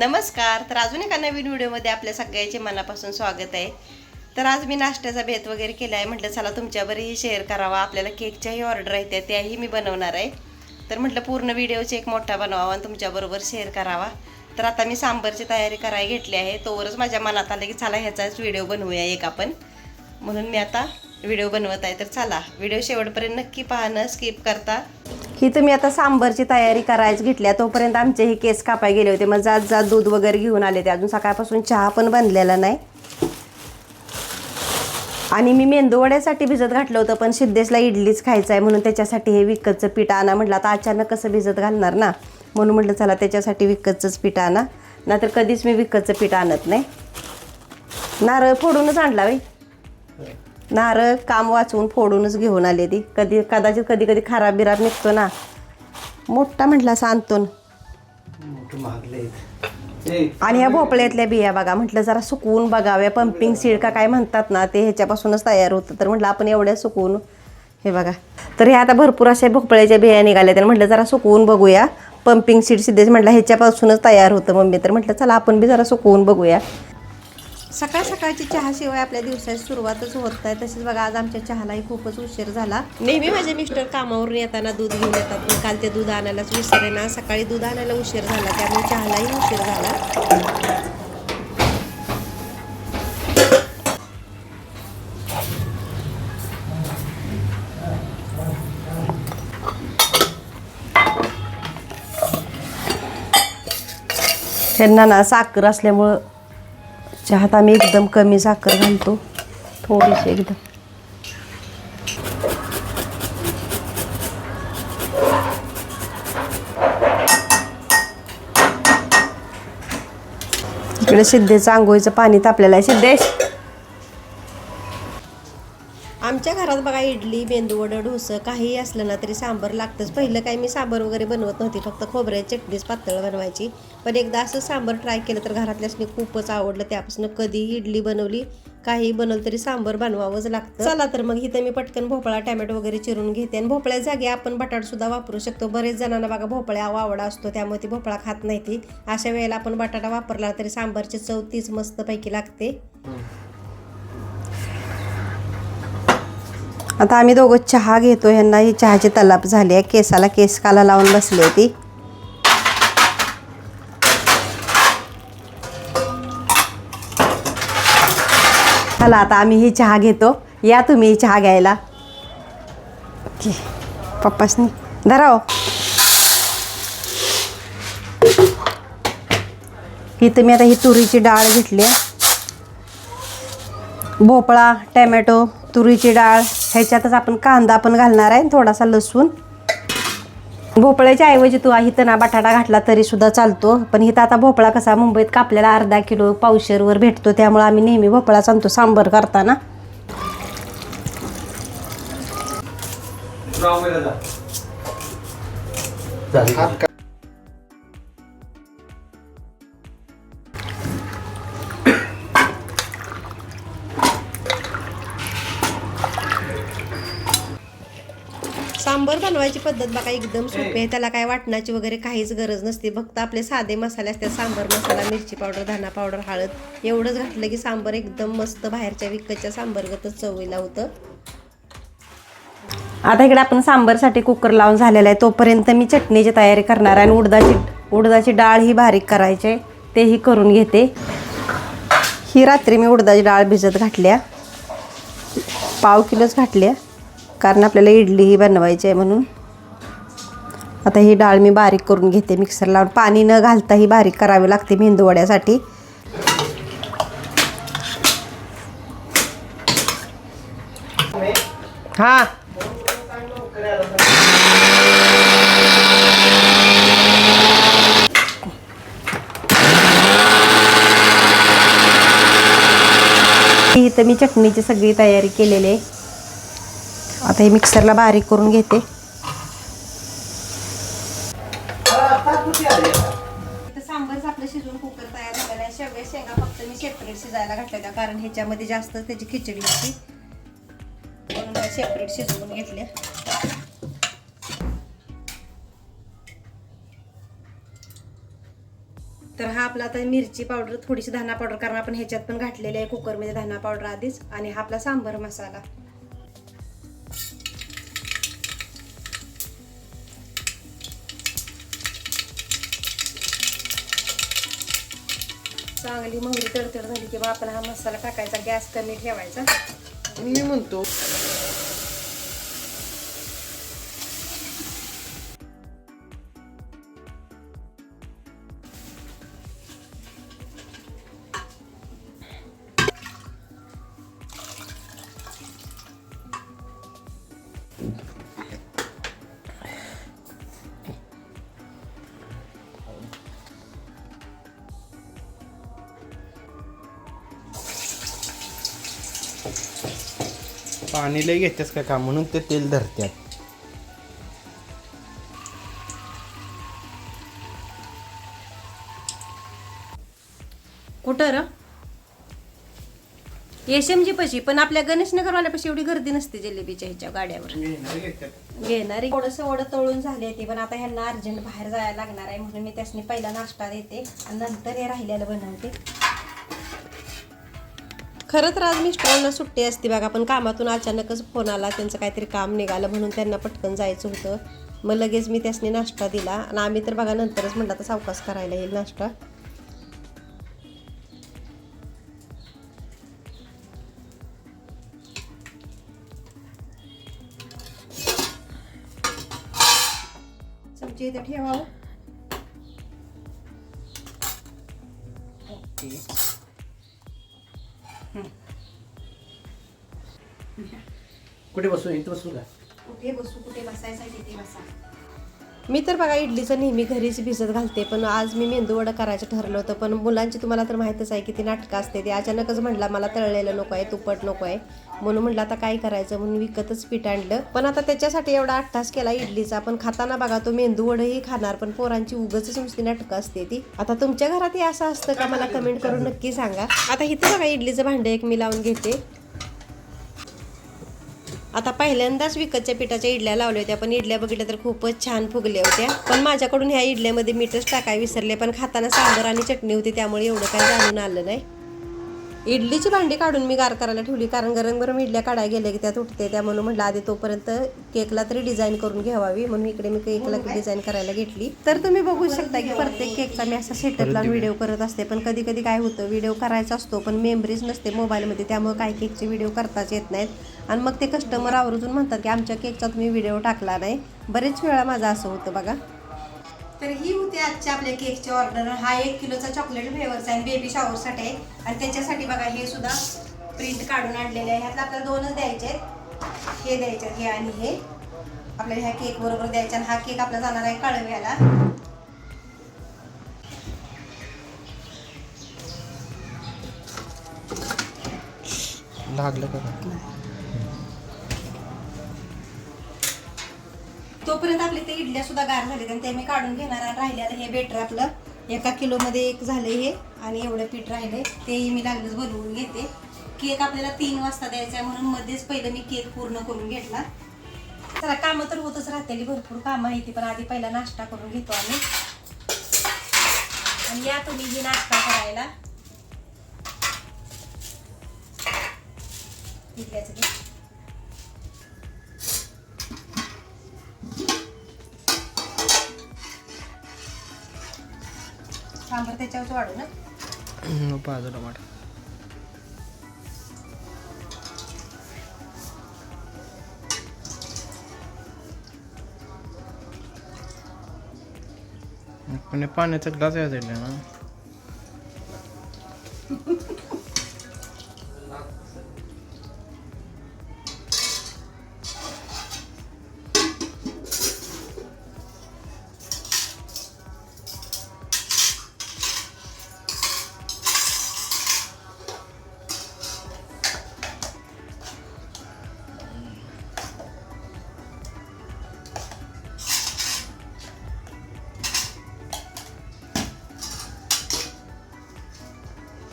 नमस्कार. तर अजून एका नवीन व्हिडिओमध्ये आपल्या सगळ्याचे मनापासून स्वागत आहे. तर आज मी नाश्त्याचा भेद वगैरे केला आहे म्हटलं चला तुमच्यावरही शेअर करावा. आपल्याला केकच्याही ऑर्डर आहेत त्या त्याही मी बनवणार आहे. तर म्हटलं पूर्ण व्हिडिओचे एक मोठा बनवावा आणि तुमच्याबरोबर शेअर करावा. तर आता मी सांबरची तयारी करायला घेतली आहे. तोवरच माझ्या मनात आलं की चला ह्याचाच व्हिडिओ बनवूया एक आपण. म्हणून मी आता व्हिडिओ बनवत आहे. तर चला व्हिडिओ शेवटपर्यंत नक्की पाहणं स्किप करता. ही तुम्ही आता सांबरची तयारी करायची घेतल्या तोपर्यंत आमचे हे केस कापाय गेले होते. मग जात जात दूध वगैरे घेऊन आले ते. अजून सकाळपासून चहा पण बनलेला नाही. आणि मी मेंदूवड्यासाठी भिजत घातलं होतं पण सिद्धेशला इडलीच खायचं आहे म्हणून त्याच्यासाठी हे विकतचं पीठ आणा म्हटलं. आता अचानक कसं भिजत घालणार ना? म्हणून म्हटलं चला त्याच्यासाठी विकतचंच पीठ आणा. नाहीतर कधीच मी विकतचं पीठ आणत नाही. नारळ फोडूनच आणला बाई. नारळ काम वाचवून फोडूनच घेऊन आले ती. कधी कदाचित कधी कधी खराब बिराब निघतो ना. मोठा म्हटला असं आणतो ना. मोठं महागले ए आणि ह्या भोपळ्यातल्या बिया बघा म्हटलं जरा सुकवून बघाव्या. पंपिंग सीड का काय म्हणतात ना ते ह्याच्यापासूनच तयार होतं. तर म्हटलं आपण एवढ्या सुकवून हे बघा. तर हे आता भरपूर अशा भोपळ्याच्या बिया निघाल्या तर म्हटलं जरा सुकवून बघूया. पंपिंग सीड सिद्धेच म्हटलं ह्याच्यापासूनच तयार होतं मम्मी. तर म्हटलं चला आपण बी जरा सुकवून बघूया. सकाळ सकाळची चहाशिवाय आपल्या दिवसाची सुरुवातच होत नाही. तसेच बघा आज आमच्या चहालाही खूपच उशीर झाला. नेहमी माझे मिस्टर कामावरून येताना दूध घेऊन येतात. पण काल ते दूध आणायलाच विसरे ना सकाळी दूध आणायला उशीर झाला त्यामुळे चहालाही उशीर झाला. त्यांना ना साखर असल्यामुळं चहात आम्ही एकदम कमी साखर घालतो. थोडीशी एकदम. इकडे सिद्धेचं आंघोळीचं पाणी तापलेलं आहे. सिद्धेश! आमच्या घरात बघा इडली मेंदूवडं डोसं काहीही असलं ना तरी सांबर लागतंच. पहिलं काही मी सांबर वगैरे बनवत नव्हती फक्त खोबऱ्याची चटणीच पातळ बनवायची. पण एकदा असं सांबर ट्राय केलं तर घरातल्यासनी खूपच आवडलं. त्यापासून कधी इडली बनवली काही बनवलं तरी सांबर बनवावंच लागतं. चला तर मग इथं मी पटकन भोपळा टॅमॅटो वगैरे चिरून घेते. आणि भोपळ्या जागी आपण बटाटासुद्धा वापरू शकतो. बरेच जणांना बघा भोपळ्या आवडा असतो त्यामुळे ती भोपळा खात नाही ती. अशा वेळेला आपण बटाटा वापरला तरी सांबारची चव तीच मस्तपैकी लागते. आता आम्ही दोघं चहा घेतो ह्यांना ही चहाची तलाप झाली आहे. केसाला केस काला लावून बसली आहे ती चला आता आम्ही ही चहा घेतो. या तुम्ही चहा घ्यायला. पप्पासनी. धराव हो. इथं मी आता ही तुरीची डाळ घेतली आहे. भोपळा टॅमॅटो तुरीची डाळ. ह्याच्यातच आपण कांदा पण घालणार आहे थोडासा लसूण. भोपळ्याच्या ऐवजी तू इथं ना बटाटा घातला तरी सुद्धा चालतो. पण इथं आता भोपळा कसा मुंबईत कापलेला अर्धा किलो पावशेरवर भेटतो त्यामुळे आम्ही नेहमी भोपळाच आणतो सांबर करताना. रावमेला सांबर बनवायची पद्धत बघा एकदम सोपी आहे. त्याला काय वाटण्याची वगैरे काहीच गरज नसते. फक्त आपले साधे मसाले असतात सांबर मसाला मिरची पावडर धना पावडर हळद. एवढंच घातलं की सांबर एकदम मस्त बाहेरच्या विकतच्या सांबरगतच चवीला होतं. आता इकडे आपण सांबरसाठी कुकर लावून झालेला आहे. तोपर्यंत मी चटणीची तयारी करणार आहे आणि उडदाची उडदाची डाळ ही बारीक करायची आहे. तेही करून घेते. ही रात्री मी उडदाची डाळ भिजत घातल्या. पाव किलोच घातल्या. कारण आपल्याला इडली ही बनवायची आहे म्हणून. आता ही डाळ मी बारीक करून घेते मिक्सर लावून. पाणी न घालता ही बारीक करावी लागते मेंदूवड्यासाठी हां. इथं मी चटणीची सगळी तयारी केलेली आहे. आता हे मिक्सरला बारीक करून घेते. सांबरच आपलं शिजवून कुकर तयार झालेलं आहे. शेवग्या शेंगा फक्त मी सेपरेट शिजायला घातल्या होत्या कारण ह्याच्यामध्ये जास्त त्याची खिचडी होती. म्हणून सेपरेट शिजवून घेतल्या. तर हा आपला आता मिरची पावडर थोडीशी धाना पावडर कारण आपण ह्याच्यात पण घातलेली आहे कुकरमध्ये धाना पावडर आधीच. आणि हा आपला सांबर मसाला. चांगली मोहरी तडतड झाली की मग आपण हा मसाला टाकायचा गॅस कमी ठेवायचा. मी म्हणतो पाणी लय घेतेस का म्हणून ते तेल धरत्यात. कुठं र? एसएमजी पशी पण आपल्या गणेश नगरवाल्यापाशी एवढी गर्दी नसते जिलेबीच्या ह्याच्या गाड्यावर. घेणारी थोडंसं ओढं तळून झाले ते पण आता ह्यांना अर्जंट बाहेर जायला लागणार आहे म्हणून मी त्यासनी पहिला नाश्ता देते आणि नंतर हे राहिलेलं बनवते. खरं तर आज मिस्टरांना सुट्टी असते बघा पण कामातून अचानकच फोन आला त्यांचं काहीतरी काम निघालं म्हणून त्यांना पटकन जायचं होतं. मग लगेच मी त्यासनी नाश्ता दिला आणि आम्ही तर बघा नंतरच म्हणलं तर सावकाश करायला येईल नाश्ता. चमचे इथे ठेवावं हो. ओके. कुठे बसू? इथं बसू का? कुठे बसू? कुठे बसायसाठी तिथे बसा. मी तर बघा इडलीचं नेहमी घरीच भिजत घालते पण आज मी मेंदू वडा करायचं ठरलं होतं पण मुलांची तुम्हाला तर माहीतच आहे किती नाटकं असते ते अचानकच म्हटला मला तळलेलं नको आहे तुपट नको आहे. म्हणून म्हटलं आता काय करायचं? म्हणून विकतच पीठ आणलं. पण आता त्याच्यासाठी एवढा अट्टास केला इडलीचा पण खाताना बघा तो मेंदू वडही खाणार पण पोरांची उगच नुसती नाटकं असते ती. आता तुमच्या घरातही असं असतं का? मला कमेंट करून नक्की सांगा. आता इथं बघा इडलीचं भांडं एक मी लावून घेते. आता पहिल्यांदाच विकतच्या पिठाच्या इडल्या लावल्या होत्या पण इडल्या बघितल्या तर खूपच छान फुगल्या होत्या. पण माझ्याकडून ह्या इडल्यामध्ये मीठच टाकाय विसरले पण खाताना सांबर आणि चटणी होती त्यामुळे एवढं काही जाणून आलं नाही. इडलीची भांडी काढून मी गार करायला ठेवली कारण गरम गरम इडल्या काढायला गेल्या की त्यात उठते त्या म्हणून म्हटलं आधी तोपर्यंत केकला तरी डिझाईन करून घ्यावी म्हणून इकडे मी केकला डिझाईन करायला घेतली. तर तुम्ही बघू शकता की प्रत्येक केकचा मी असा सेटअप लावून व्हिडिओ करत असते पण कधी कधी काय होतं व्हिडिओ करायचा असतो पण मेमरीज नसते मोबाईलमध्ये त्यामुळे काही केकचे व्हिडिओ करताच येत नाहीत. आणि मग ते कस्टमर आवर्जून म्हणतात की आमच्या केकचा तुम्ही व्हिडिओ टाकला नाही. बरेच वेळा माझं असं होतं बघा. तर ही होती आजच्या आपल्या केकची ऑर्डर हा एक किलोचा चॉकलेट फ्लेवरचा आहे बेबी शॉवरसाठी आहे आणि त्याच्यासाठी बघा हे सुद्धा प्रिंट काढून आणलेले आहे. ह्यातलं आपल्याला दोनच द्यायचे आहेत. हे द्यायचे आहेत, हे आणि हे. आपल्याला ह्या केक बरोबर द्यायचे आणि हा केक आपला जाणार आहे कळव्याला. लागलं का? तोपर्यंत आपले ते इडल्या सुद्धा गार झाले आणि ते मी काढून घेणार आणि राहिलेलं हे बेटर आपलं. एका किलोमध्ये एक झाले हे आणि एवढं पीठ राहिले तेही मी लागलंच बनवून घेते. केक आपल्याला तीन वाजता द्यायचा आहे म्हणून मध्येच पहिलं मी केक पूर्ण करून घेतला. जरा कामं तर होतच राहतेली भरपूर कामं आहे ती पण आधी पहिला नाश्ता करून घेतो आम्ही. आणि या तुम्ही ही नाश्ता करायला. इडल्याचं सांबर त्याच्यावरच वाढू ना. बाजूला वाट पण पाण्याचा ग्लास यायचा ना.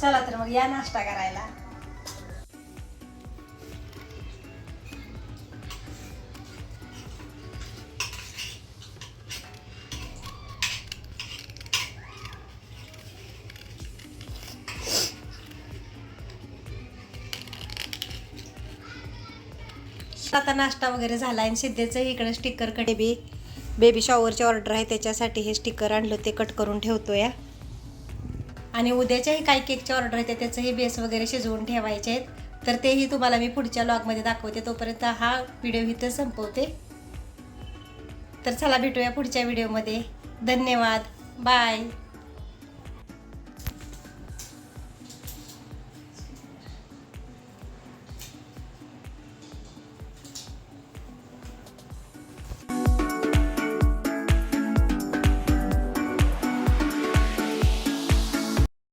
चला तर मग या नाश्ता करायला. आता नाश्ता वगैरे झाला आणि सिद्धेचं इकडे स्टिकरकडे बी बेबी शॉवरची ऑर्डर आहे त्याच्यासाठी हे स्टिकर आणलं ते कट करून ठेवतो या आणि उद्याच्याही काही केकच्या ऑर्डर आहे त्याचंही बेस वगैरे शिजवून ठेवायचे आहेत. तर तेही तुम्हाला मी पुढच्या लॉगमध्ये दाखवते. तोपर्यंत हा व्हिडिओ इथं संपवते. तर चला भेटूया पुढच्या व्हिडिओमध्ये धन्यवाद. बाय